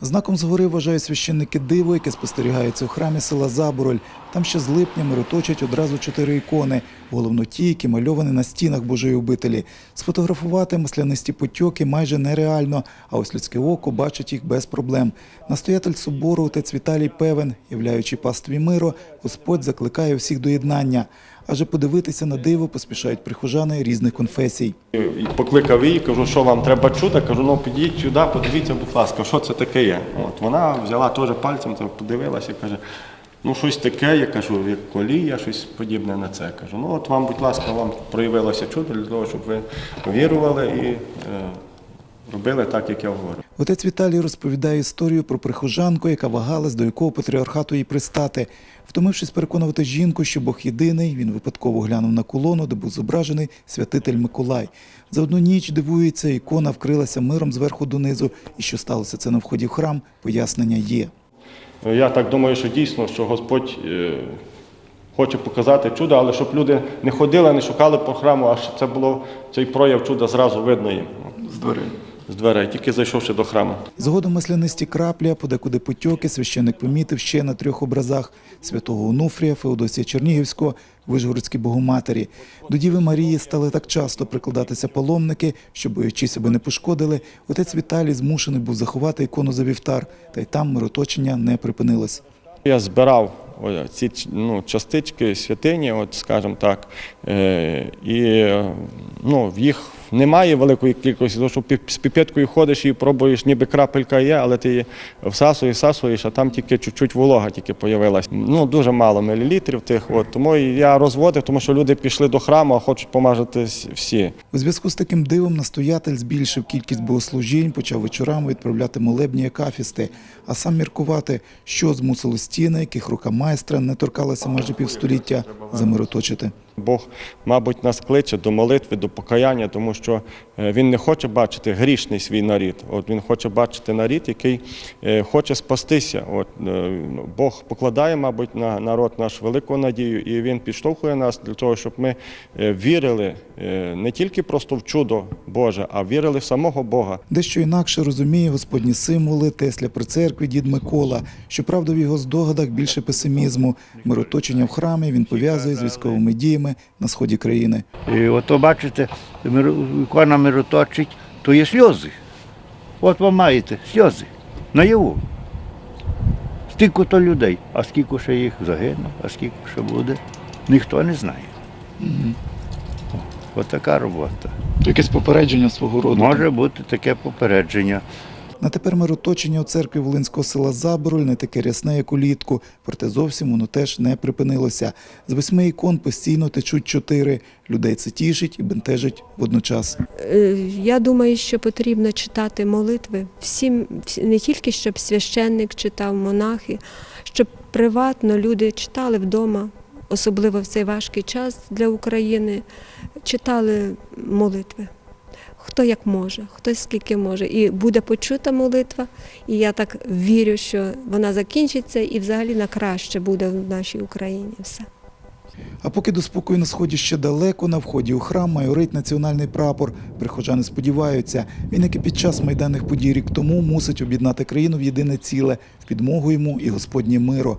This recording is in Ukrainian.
Знаком згори вважають священники диво, яке спостерігається у храмі села Забороль. Там ще з липня мироточать одразу чотири ікони, головно ті, які мальовані на стінах Божої обителі. Сфотографувати маслянисті потьоки майже нереально, а ось людське око бачить їх без проблем. Настоятель собору отець Віталій певен, являючи пастві миру, Господь закликає всіх до єднання. Адже подивитися на диво поспішають прихожани різних конфесій. Покликав її, кажу, що вам треба чудо. Кажу, ну підіть сюди, подивіться, будь ласка, що це таке є. От вона взяла теж пальцем, подивилася, каже, ну щось таке, я кажу, як колія, щось подібне на це. Кажу, ну от вам, будь ласка, вам проявилося чудо для того, щоб ви вірували і е, робили так, як я говорю. Отець Віталій розповідає історію про прихожанку, яка вагалась, до якого патріархату їй пристати. Втомившись переконувати жінку, що Бог єдиний, він випадково глянув на колону, де був зображений святитель Миколай. За одну ніч дивується, ікона вкрилася миром зверху донизу. І що сталося це на вході в храм, пояснення є. Я так думаю, що дійсно, що Господь е, хоче показати чудо, але щоб люди не ходили, не шукали по храму, а щоб це було цей прояв чуда зразу видно їм З дверей. з дверей, тільки зайшовши до храму. Згодом маслянисті краплі, подекуди потьоки священник помітив ще на трьох образах святого Онуфрія, Феодосія Чернігівського, Вишгородській Богоматері. До Діви Марії стали так часто прикладатися паломники, що, боячись, аби не пошкодили, отець Віталій змушений був заховати ікону за вівтар, та й там мироточення не припинилось. Я збирав ці ну, частички святині, от, скажімо так, е, і ну, в їх немає великої кількості, тому що з піпеткою ходиш і пробуєш, ніби крапелька є, але ти її всасуєш, всасуєш, а там тільки чуть-чуть волога тільки появилась. Ну, дуже мало мілілітрів тих. От, тому я розводив, тому що люди пішли до храму, а хочуть помажитись всі. У зв'язку з таким дивом настоятель збільшив кількість богослужінь, почав вечорами відправляти молебні акафісти, а сам міркувати, що змусило стіни, яких рука майстра не торкалася майже півстоліття, замироточити. Бог, мабуть, нас кличе до молитви, до покаяння, тому що е, Він не хоче бачити грішний свій нарід. От Він хоче бачити нарід, який е, хоче спастися. От, е, Бог покладає, мабуть, на народ наш велику надію, і Він підштовхує нас для того, щоб ми вірили не тільки просто в чудо Боже, а вірили в самого Бога. Дещо інакше розуміє господні символи Тесля при церкві дід Микола. Щоправда, в його здогадах більше песимізму. Мироточення в храмі він пов'язує з військовими діями на сході країни. І ото бачите, ікона мироточить, то є сльози. От ви маєте сльози. Наяву. Стільки то людей, а скільки ще їх загине, а скільки ще буде, ніхто не знає. От така робота. Якесь попередження свого роду. Може бути таке попередження. На тепер мироточення у церкві Волинського села Забороль не таке рясне, як улітку, проте зовсім воно теж не припинилося. З восьми ікон постійно течуть чотири. Людей це тішить і бентежить водночас. Е, Я думаю, що потрібно читати молитви всім, не тільки щоб священник читав, монахи, щоб приватно люди читали вдома, особливо в цей важкий час для України, читали молитви. Хто як може, хто скільки може. І буде почута молитва, і я так вірю, що вона закінчиться і взагалі на краще буде в нашій Україні все. А поки до спокою на сході ще далеко, на вході у храм майорить національний прапор. Прихожани сподіваються, він, як і під час майданних подій рік тому, мусить об'єднати країну в єдине ціле в підмогу йому і Господнє миро.